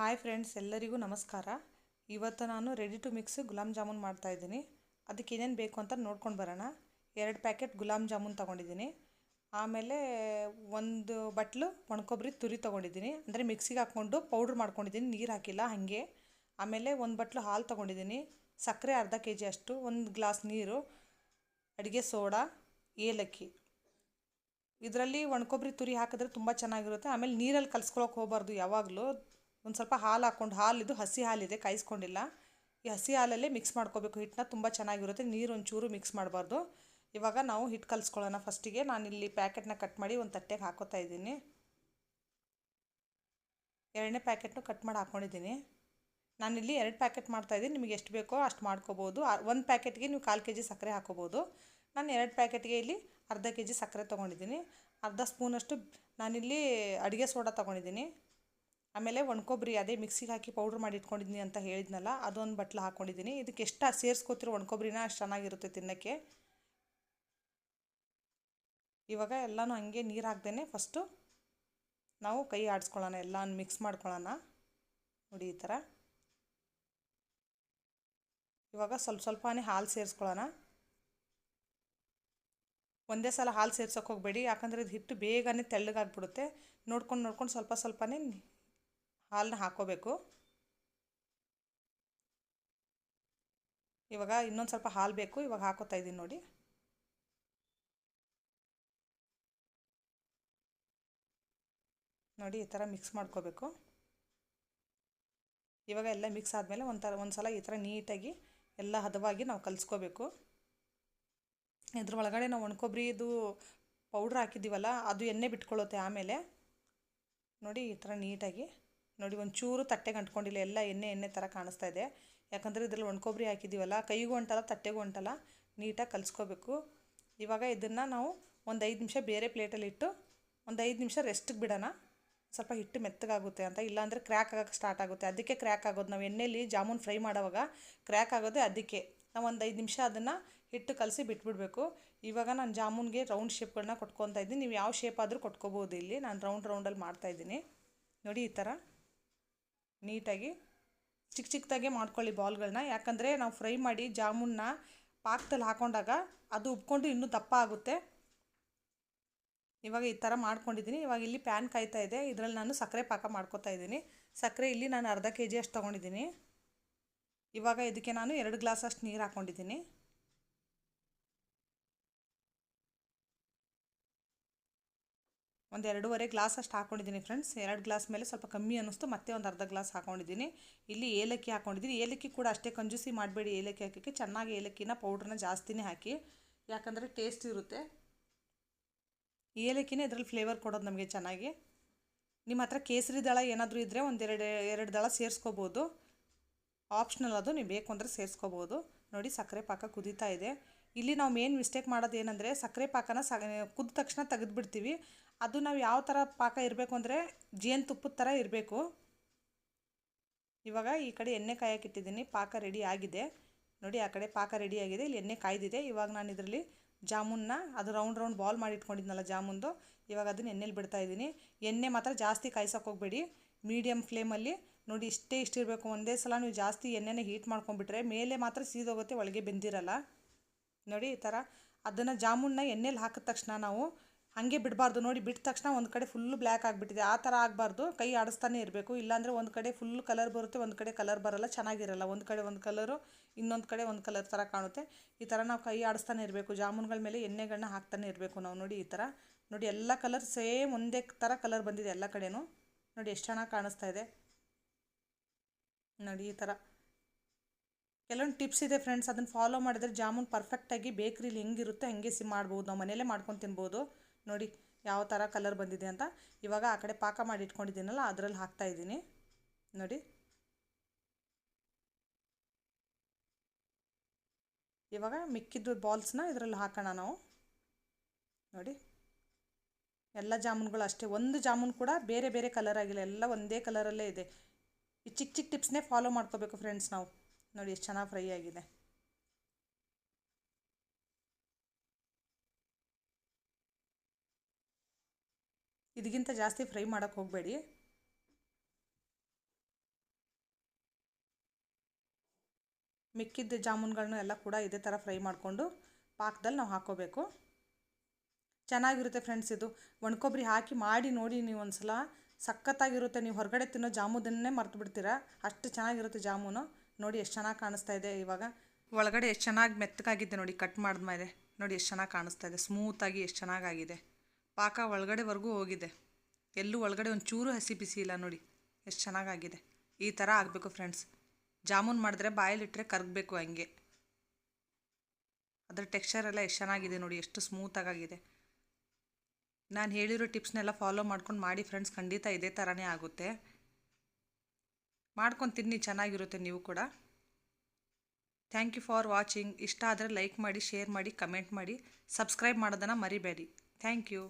Hi friends ಎಲ್ಲರಿಗೂ ನಮಸ್ಕಾರ. ಇವತ್ತು ನಾನು ready to mix gulab jamun ಮಾಡ್ತಾಯಿದ್ದೀನಿ ಅದಕ್ಕೆ ಏನೇನು ಬೇಕು ಅಂತ ನೋಡ್ಕೊಂಡು ಬರೋಣ. ಎರಡು ಪ್ಯಾಕೆಟ್ ಗುಲಾಬ್ ಜಾಮೂನ್ ತೊಗೊಂಡಿದ್ದೀನಿ. ಆಮೇಲೆ ಒಂದು ಬಟ್ಲು ಒಣಕೊಬ್ಬರಿ ತುರಿ ತೊಗೊಂಡಿದ್ದೀನಿ. ಅಂದರೆ ಮಿಕ್ಸಿಗೆ ಹಾಕ್ಕೊಂಡು ಪೌಡ್ರ್ ಮಾಡ್ಕೊಂಡಿದ್ದೀನಿ, ನೀರು ಹಾಕಿಲ್ಲ ಹಾಗೆ. ಆಮೇಲೆ ಒಂದು ಬಟ್ಲು ಹಾಲು ತೊಗೊಂಡಿದ್ದೀನಿ. ಸಕ್ಕರೆ ಅರ್ಧ ಕೆ ಜಿ ಅಷ್ಟು, ಒಂದು ಗ್ಲಾಸ್ ನೀರು, ಅಡುಗೆ ಸೋಡಾ, ಏಲಕ್ಕಿ. ಇದರಲ್ಲಿ ಒಣಕೊಬ್ಬರಿ ತುರಿ ಹಾಕಿದ್ರೆ ತುಂಬ ಚೆನ್ನಾಗಿರುತ್ತೆ. ಆಮೇಲೆ ನೀರಲ್ಲಿ ಕಲಿಸ್ಕೊಳಕ್ಕೆ ಹೋಗಬಾರ್ದು ಯಾವಾಗಲೂ. ಒಂದು ಸ್ವಲ್ಪ ಹಾಲು ಹಾಕ್ಕೊಂಡು ಹಾಲಿದು ಹಸಿ ಹಾಲಿದೆ ಕಾಯಿಸ್ಕೊಂಡಿಲ್ಲ. ಈ ಹಸಿ ಹಾಲಲ್ಲೇ ಮಿಕ್ಸ್ ಮಾಡ್ಕೋಬೇಕು. ಹಿಟ್ಟನ್ನ ತುಂಬ ಚೆನ್ನಾಗಿರುತ್ತೆ. ನೀರು ಒಂಚೂರು ಮಿಕ್ಸ್ ಮಾಡಬಾರ್ದು. ಇವಾಗ ನಾವು ಹಿಟ್ಟು ಕಲಿಸ್ಕೊಳ್ಳೋಣ ಫಸ್ಟಿಗೆ ಇಲ್ಲಿ ಪ್ಯಾಕೆಟ್ನ ಕಟ್ ಮಾಡಿ ಒಂದು ತಟ್ಟೆಗೆ ಹಾಕೋತಾ ಇದ್ದೀನಿ. ಎರಡನೇ ಪ್ಯಾಕೆಟ್ನು ಕಟ್ ಮಾಡಿ ಹಾಕ್ಕೊಂಡಿದ್ದೀನಿ ನಾನಿಲ್ಲಿ ಎರಡು ಪ್ಯಾಕೆಟ್ ಮಾಡ್ತಾಯಿದ್ದೀನಿ ನಿಮಗೆ ಎಷ್ಟು ಬೇಕೋ ಅಷ್ಟು ಮಾಡ್ಕೋಬೋದು. ಒಂದು ಪ್ಯಾಕೆಟ್ಗೆ ನೀವು ಕಾಲು ಕೆ ಜಿ ಸಕ್ಕರೆ ಹಾಕೋಬೋದು. ನಾನು ಎರಡು ಪ್ಯಾಕೆಟ್ಗೆ ಇಲ್ಲಿ ಅರ್ಧ ಕೆ ಜಿ ಸಕ್ಕರೆ ತೊಗೊಂಡಿದ್ದೀನಿ. ಅರ್ಧ ಸ್ಪೂನಷ್ಟು ನಾನಿಲ್ಲಿ ಅಡುಗೆ ಸೋಡಾ ತೊಗೊಂಡಿದ್ದೀನಿ. ಆಮೇಲೆ ಒಣಕೊಬ್ಬರಿ ಅದೇ ಮಿಕ್ಸಿಗೆ ಹಾಕಿ ಪೌಡ್ರ್ ಮಾಡಿ ಇಟ್ಕೊಂಡಿದ್ದೀನಿ ಅಂತ ಹೇಳಿದ್ನಲ್ಲ, ಅದೊಂದು ಬಟ್ಲು ಹಾಕ್ಕೊಂಡಿದ್ದೀನಿ ಇದಕ್ಕೆ ಎಷ್ಟು ಸೇರಿಸ್ಕೋತಿರೋ ಒಣಕೊಬ್ಬರಿನ ಅಷ್ಟು ಚೆನ್ನಾಗಿರುತ್ತೆ ತಿನ್ನೋಕ್ಕೆ. ಇವಾಗ ಎಲ್ಲನೂ ಹಂಗೆ ನೀರು ಹಾಕ್ದೇ ಫಸ್ಟು ನಾವು ಕೈ ಆಡಿಸ್ಕೊಳ್ಳೋಣ, ಎಲ್ಲನೂ ಮಿಕ್ಸ್ ಮಾಡ್ಕೊಳ್ಳೋಣ. ನೋಡಿ ಈ ಥರ. ಇವಾಗ ಸ್ವಲ್ಪ ಸ್ವಲ್ಪನೇ ಹಾಲು ಸೇರಿಸ್ಕೊಳ್ಳೋಣ. ಒಂದೇ ಸಲ ಹಾಲು ಸೇರ್ಸೋಕೆ ಹೋಗಬೇಡಿ, ಯಾಕಂದರೆ ಇದು ಹಿಟ್ಟು ಬೇಗನೆ ತೆಳ್ಳಗಾಗ್ಬಿಡುತ್ತೆ. ನೋಡ್ಕೊಂಡು ನೋಡ್ಕೊಂಡು ಸ್ವಲ್ಪ ಸ್ವಲ್ಪನೇ ಹಾಲನ್ನ ಹಾಕೋಬೇಕು. ಇವಾಗ ಇನ್ನೊಂದು ಸ್ವಲ್ಪ ಹಾಲು ಬೇಕು, ಇವಾಗ ಹಾಕೋತಾ ಇದ್ದೀನಿ ನೋಡಿ. ನೋಡಿ, ಈ ಥರ ಮಿಕ್ಸ್ ಮಾಡ್ಕೋಬೇಕು. ಇವಾಗ ಎಲ್ಲ ಮಿಕ್ಸ್ ಆದಮೇಲೆ ಒಂಥರ ಒಂದು ಸಲ ಈ ಥರ ನೀಟಾಗಿ ಎಲ್ಲ ಹದವಾಗಿ ನಾವು ಕಲಿಸ್ಕೋಬೇಕು. ಇದ್ರ ಒಳಗಡೆ ನಾವು ಒಣಕೊಬ್ಬರಿದು ಪೌಡ್ರ್ ಹಾಕಿದ್ದೀವಲ್ಲ, ಅದು ಎಣ್ಣೆ ಬಿಟ್ಕೊಳ್ಳುತ್ತೆ ಆಮೇಲೆ. ನೋಡಿ, ಈ ಥರ ನೀಟಾಗಿ. ನೋಡಿ ಒಂಚೂರು ತಟ್ಟೆಗೆ ಅಂಟ್ಕೊಂಡಿಲ್ಲ, ಎಲ್ಲ ಎಣ್ಣೆ ಎಣ್ಣೆ ಥರ ಕಾಣಿಸ್ತಾ ಇದೆ. ಯಾಕಂದರೆ ಇದರಲ್ಲಿ ಒಣಕೊಬ್ಬರಿ ಹಾಕಿದ್ದೀವಲ್ಲ ಕೈಗೂ ಅಂಟಲ್ಲ ತಟ್ಟೆಗೂ ಅಂಟಲ್ಲ ನೀಟಾಗಿ ಕಲಿಸ್ಕೋಬೇಕು. ಇವಾಗ ಇದನ್ನು ನಾವು ಒಂದು ಐದು ನಿಮಿಷ ಬೇರೆ ಪ್ಲೇಟಲ್ಲಿ ಇಟ್ಟು, ಒಂದು ಐದು ನಿಮಿಷ ರೆಸ್ಟಿಗೆ ಬಿಡೋಣ. ಸ್ವಲ್ಪ ಹಿಟ್ಟು ಮೆತ್ತಗಾಗುತ್ತೆ ಅಂತ, ಇಲ್ಲಾಂದರೆ ಕ್ರ್ಯಾಕ್ ಆಗೋಕ್ಕೆ ಸ್ಟಾರ್ಟ್ ಆಗುತ್ತೆ. ಅದಕ್ಕೆ ಕ್ರ್ಯಾಕ್ ಆಗೋದು. ನಾವು ಎಣ್ಣೆಲಿ ಜಾಮೂನ್ ಫ್ರೈ ಮಾಡೋವಾಗ ಕ್ರ್ಯಾಕ್ ಆಗೋದೇ ಅದಕ್ಕೆ. ನಾವು ಒಂದು ಐದು ನಿಮಿಷ ಅದನ್ನು ಹಿಟ್ಟು ಕಲಸಿ ಬಿಟ್ಬಿಡಬೇಕು. ಇವಾಗ ನಾನು ಜಾಮೂನ್ಗೆ ರೌಂಡ್ ಶೇಪ್ಗಳನ್ನ ಕೊಟ್ಕೊತಾ ಇದ್ದೀನಿ. ನೀವು ಯಾವ ಶೇಪ್ ಆದರೂ ಕೊಟ್ಕೋಬೋದು ಇಲ್ಲಿ. ನಾನು ರೌಂಡ್ ರೌಂಡಲ್ಲಿ ಮಾಡ್ತಾಯಿದ್ದೀನಿ ನೋಡಿ ಈ ಥರ ನೀಟಾಗಿ ಚಿಕ್ಕ ಚಿಕ್ಕದಾಗೆ ಮಾಡ್ಕೊಳ್ಳಿ ಬಾಲ್ಗಳನ್ನ. ಯಾಕಂದರೆ ನಾವು ಫ್ರೈ ಮಾಡಿ ಜಾಮೂನ್ನ ಪಾಕದಲ್ಲಿ ಹಾಕೊಂಡಾಗ ಅದು ಉಬ್ಕೊಂಡು ಇನ್ನೂ ದಪ್ಪ ಆಗುತ್ತೆ. ಇವಾಗ ಈ ಥರ ಮಾಡ್ಕೊಂಡಿದ್ದೀನಿ. ಇವಾಗ ಇಲ್ಲಿ ಪ್ಯಾನ್ ಕಾಯ್ತಾ ಇದೆ. ಇದರಲ್ಲಿ ನಾನು ಸಕ್ಕರೆ ಪಾಕ ಮಾಡ್ಕೊತಾ ಇದ್ದೀನಿ. ಸಕ್ಕರೆ ಇಲ್ಲಿ ನಾನು ಅರ್ಧ ಕೆ ಜಿ ಅಷ್ಟು ತೊಗೊಂಡಿದ್ದೀನಿ. ಇವಾಗ ಇದಕ್ಕೆ ನಾನು ಎರಡು ಗ್ಲಾಸ್ ಅಷ್ಟು ನೀರು ಹಾಕ್ಕೊಂಡಿದ್ದೀನಿ ಒಂದು ಎರಡೂವರೆ ಗ್ಲಾಸ್ ಅಷ್ಟು ಹಾಕ್ಕೊಂಡಿದ್ದೀನಿ ಫ್ರೆಂಡ್ಸ್ ಎರಡು ಗ್ಲಾಸ್ ಮೇಲೆ ಸ್ವಲ್ಪ ಕಮ್ಮಿ ಅನ್ನಿಸ್ತು, ಮತ್ತೆ ಒಂದು ಅರ್ಧ ಗ್ಲಾಸ್ ಹಾಕ್ಕೊಂಡಿದ್ದೀನಿ ಇಲ್ಲಿ ಏಲಕ್ಕಿ ಹಾಕ್ಕೊಂಡಿದ್ದೀನಿ ಏಲಕ್ಕಿ ಕೂಡ ಅಷ್ಟೇ ಕಂಜೂಸಿ ಮಾಡಬೇಡಿ. ಏಲಕ್ಕಿ ಹಾಕೋಕ್ಕೆ ಚೆನ್ನಾಗಿ ಏಲಕ್ಕಿನ ಪೌಡ್ರನ್ನ ಜಾಸ್ತಿನೇ ಹಾಕಿ, ಯಾಕಂದರೆ ಟೇಸ್ಟ್ ಇರುತ್ತೆ. ಏಲಕ್ಕಿನೇ ಇದರಲ್ಲಿ ಫ್ಲೇವರ್ ಕೊಡೋದು ನಮಗೆ ಚೆನ್ನಾಗಿ. ನಿಮ್ಮ ಹತ್ರ ಕೇಸರಿ ದಳ ಏನಾದರೂ ಇದ್ದರೆ ಒಂದೆರಡು ಎರಡು ದಳ ಸೇರಿಸ್ಕೋಬೋದು. ಆಪ್ಷನಲ್ ಅದು, ನೀವು ಬೇಕು ಅಂದರೆ ಸೇರಿಸ್ಕೋಬೋದು. ನೋಡಿ ಸಕ್ಕರೆ ಪಾಕ ಕುದೀತಾ ಇದೆ. ಇಲ್ಲಿ ನಾವು ಮೇನ್ ಮಿಸ್ಟೇಕ್ ಮಾಡೋದು ಏನಂದರೆ ಸಕ್ಕರೆ ಪಾಕನ ಸ ಕುದ್ದ ತಕ್ಷಣ ತೆಗೆದುಬಿಡ್ತೀವಿ. ಅದು ನಾವು ಯಾವ ಥರ ಪಾಕ ಇರಬೇಕು ಅಂದರೆ ಜೇನುತುಪ್ಪದ ಥರ ಇರಬೇಕು. ಇವಾಗ ಈ ಕಡೆ ಎಣ್ಣೆ ಕಾಯಕ್ಕಿಟ್ಟಿದ್ದೀನಿ ಪಾಕ ರೆಡಿ ಆಗಿದೆ. ನೋಡಿ ಆ ಕಡೆ ಪಾಕ ರೆಡಿಯಾಗಿದೆ ಇಲ್ಲಿ ಎಣ್ಣೆ ಕಾಯ್ದಿದೆ. ಇವಾಗ ನಾನು ಇದರಲ್ಲಿ ಜಾಮೂನ್ನ ಅದು ರೌಂಡ್ ರೌಂಡ್ ಬಾಲ್ ಮಾಡಿ ಇಟ್ಕೊಂಡಿದ್ನಲ್ಲ ಜಾಮೂನ್ದು, ಇವಾಗ ಅದನ್ನ ಎಣ್ಣೆಲಿ ಬಿಡ್ತಾ ಇದ್ದೀನಿ. ಎಣ್ಣೆ ಮಾತ್ರ ಜಾಸ್ತಿ ಕಾಯ್ಸೋಕೆ ಹೋಗಬೇಡಿ. ಮೀಡಿಯಮ್ ಫ್ಲೇಮಲ್ಲಿ ನೋಡಿ ಇಷ್ಟೇ ಇಷ್ಟಿರಬೇಕು ಒಂದೇ ಸಲ ನೀವು ಜಾಸ್ತಿ ಎಣ್ಣೆನೇ ಹೀಟ್ ಮಾಡ್ಕೊಂಡ್ಬಿಟ್ರೆ ಮೇಲೆ ಮಾತ್ರ ಸೀದೋಗುತ್ತೆ, ಒಳಗೆ ಬೆಂದಿರಲ್ಲ. ನೋಡಿ ಈ ಥರ ಅದನ್ನು ಜಾಮೂನ್ನ ಎಣ್ಣೆಲಿ ಹಾಕಿದ ತಕ್ಷಣ ನಾವು ಹಾಗೆ ಬಿಡಬಾರ್ದು. ನೋಡಿ ಬಿಟ್ಟ ತಕ್ಷಣ ಒಂದು ಕಡೆ ಫುಲ್ಲು ಬ್ಲ್ಯಾಕ್ ಆಗಿಬಿಟ್ಟಿದೆ. ಆ ಥರ ಆಗಬಾರ್ದು. ಕೈ ಆಡಿಸ್ತಾನೆ ಇರಬೇಕು. ಇಲ್ಲಾಂದರೆ ಒಂದು ಕಡೆ ಫುಲ್ ಕಲರ್ ಬರುತ್ತೆ, ಒಂದು ಕಡೆ ಕಲರ್ ಬರಲ್ಲ, ಚೆನ್ನಾಗಿರಲ್ಲ. ಒಂದು ಕಡೆ ಒಂದು ಕಲರು ಇನ್ನೊಂದು ಕಡೆ ಒಂದು ಕಲರ್ ಥರ ಕಾಣುತ್ತೆ. ಈ ಥರ ನಾವು ಕೈ ಆಡಿಸ್ತಾನೆ ಇರಬೇಕು, ಜಾಮೂನ್ಗಳ ಮೇಲೆ ಎಣ್ಣೆಗಳನ್ನ ಹಾಕ್ತಾನೆ ಇರಬೇಕು ನಾವು ನೋಡಿ ಈ ಥರ ನೋಡಿ ಎಲ್ಲ ಕಲರ್ ಸೇಮ್ ಒಂದೇ ಥರ ಕಲರ್ ಬಂದಿದೆ ಎಲ್ಲ ಕಡೆಯೂ ನೋಡಿ ಎಷ್ಟು ಚೆನ್ನಾಗಿ ಕಾಣಿಸ್ತಾ ಇದೆ. ನೋಡಿ ಈ ಥರ ಕೆಲವೊಂದು ಟಿಪ್ಸ್ ಇದೆ ಫ್ರೆಂಡ್ಸ್ ಅದನ್ನು ಫಾಲೋ ಮಾಡಿದರೆ ಜಾಮೂನ್ ಪರ್ಫೆಕ್ಟಾಗಿ ಬೇಕ್ರಿಲಿ ಹೆಂಗಿರುತ್ತೆ ಹಂಗೆ ಸಿ ಮಾಡ್ಬೋದು. ನಾವು ಮನೇಲೇ ಮಾಡ್ಕೊಂಡು ತಿನ್ಬೋದು. ನೋಡಿ ಯಾವ ಥರ ಕಲರ್ ಬಂದಿದೆ ಅಂತ. ಇವಾಗ ಆ ಕಡೆ ಪಾಕ ಮಾಡಿ ಇಟ್ಕೊಂಡಿದ್ದೀನಲ್ಲ ಅದರಲ್ಲಿ ಹಾಕ್ತಾಯಿದ್ದೀನಿ ನೋಡಿ. ಇವಾಗ ಮಿಕ್ಕಿದ್ದು ಬಾಲ್ಸ್ನ ಇದರಲ್ಲಿ ಹಾಕೋಣ ನಾವು. ನೋಡಿ, ಎಲ್ಲ ಜಾಮೂನ್ಗಳು ಅಷ್ಟೇ. ಒಂದು ಜಾಮೂನ್ ಕೂಡ ಬೇರೆ ಬೇರೆ ಕಲರ್ ಆಗಿಲ್ಲ. ಎಲ್ಲ ಒಂದೇ ಕಲರಲ್ಲೇ ಇದೆ. ಈ ಚಿಕ್ಕ ಚಿಕ್ಕ ಟಿಪ್ಸ್ನೇ ಫಾಲೋ ಮಾಡ್ಕೋಬೇಕು ಫ್ರೆಂಡ್ಸ್ ನಾವು. ನೋಡಿ, ಎಷ್ಟು ಚೆನ್ನಾಗಿ ಫ್ರೈ ಆಗಿದೆ. ಇದಕ್ಕಿಂತ ಜಾಸ್ತಿ ಫ್ರೈ ಮಾಡೋಕ್ಕೆ ಹೋಗಬೇಡಿ. ಮಿಕ್ಕಿದ್ದ ಜಾಮೂನ್ಗಳನ್ನ ಎಲ್ಲ ಕೂಡ ಇದೇ ಥರ ಫ್ರೈ ಮಾಡಿಕೊಂಡು ಪಾಕದಲ್ಲಿ ನಾವು ಹಾಕ್ಕೋಬೇಕು ಚೆನ್ನಾಗಿರುತ್ತೆ ಫ್ರೆಂಡ್ಸ್ ಇದು. ಒಣಕೊಬ್ಬರಿ ಹಾಕಿ ಮಾಡಿ ನೋಡಿ ನೀವು ಒಂದ್ಸಲ. ಸಖತ್ತಾಗಿರುತ್ತೆ. ನೀವು ಹೊರಗಡೆ ತಿನ್ನೋ ಜಾಮೂದನ್ನೇ ಮರ್ತು ಬಿಡ್ತೀರಾ? ಅಷ್ಟು ಚೆನ್ನಾಗಿರುತ್ತೆ ಜಾಮೂನು. ನೋಡಿ ಎಷ್ಟು ಚೆನ್ನಾಗಿ ಕಾಣಿಸ್ತಾ ಇದೆ ಇವಾಗ. ಒಳಗಡೆ ಎಷ್ಟು ಚೆನ್ನಾಗಿ ಮೆತ್ತಗಾಗಿದೆ ನೋಡಿ, ಕಟ್ ಮಾಡಿದ್ಮೇಲೆ ನೋಡಿ ಎಷ್ಟು ಚೆನ್ನಾಗಿ ಕಾಣಿಸ್ತಾ ಇದೆ. ಸ್ಮೂತಾಗಿ ಎಷ್ಟು ಚೆನ್ನಾಗಾಗಿದೆ. ಪಾಕ ಒಳಗಡೆವರೆಗೂ ಹೋಗಿದೆ. ಎಲ್ಲೂ ಒಳಗಡೆ ಒಂದು ಚೂರು ಹಸಿ ಬಿಸಿ ಇಲ್ಲ ನೋಡಿ. ಎಷ್ಟು ಚೆನ್ನಾಗಾಗಿದೆ. ಈ ಥರ ಆಗಬೇಕು ಫ್ರೆಂಡ್ಸ್. ಜಾಮೂನ್ ಮಾಡಿದ್ರೆ ಬಾಯಲ್ಲಿಟ್ಟರೆ ಕರಗಬೇಕು ಹಂಗೆ. ಅದರ ಟೆಕ್ಸ್ಚರ್ ಎಲ್ಲ ಎಷ್ಟು ಚೆನ್ನಾಗಿದೆ ನೋಡಿ, ಎಷ್ಟು ಸ್ಮೂತಾಗಿದೆ ನಾನು ಹೇಳಿರೋ ಟಿಪ್ಸ್ನೆಲ್ಲ ಫಾಲೋ ಮಾಡ್ಕೊಂಡು ಮಾಡಿ ಫ್ರೆಂಡ್ಸ್ ಖಂಡಿತ ಇದೇ ಥರನೇ ಆಗುತ್ತೆ. ಮಾಡ್ಕೊಂಡು ತಿನ್ನಿ, ಚೆನ್ನಾಗಿರುತ್ತೆ ನೀವು ಕೂಡ. ಥ್ಯಾಂಕ್ ಯು ಫಾರ್ ವಾಚಿಂಗ್ ಇಷ್ಟ ಆದರೆ ಲೈಕ್ ಮಾಡಿ ಶೇರ್ ಮಾಡಿ ಕಮೆಂಟ್ ಮಾಡಿ. ಸಬ್ಸ್ಕ್ರೈಬ್ ಮಾಡೋದನ್ನು ಮರಿಬೇಡಿ. Thank you